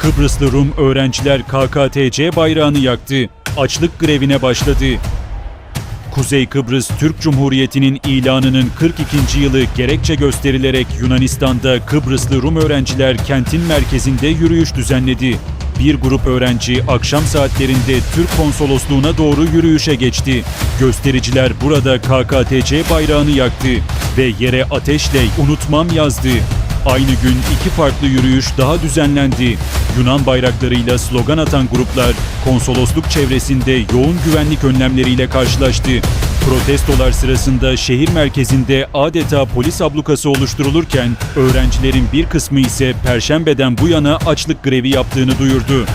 Kıbrıslı Rum öğrenciler KKTC bayrağını yaktı. Açlık grevine başladı. Kuzey Kıbrıs Türk Cumhuriyeti'nin ilanının 42. yılı gerekçe gösterilerek Yunanistan'da Kıbrıslı Rum öğrenciler kentin merkezinde yürüyüş düzenledi. Bir grup öğrenci akşam saatlerinde Türk konsolosluğuna doğru yürüyüşe geçti. Göstericiler burada KKTC bayrağını yaktı ve yere ateşle unutmam yazdı. Aynı gün iki farklı yürüyüş daha düzenlendi. Yunan bayraklarıyla slogan atan gruplar konsolosluk çevresinde yoğun güvenlik önlemleriyle karşılaştı. Protestolar sırasında şehir merkezinde adeta polis ablukası oluşturulurken öğrencilerin bir kısmı ise perşembeden bu yana açlık grevi yaptığını duyurdu.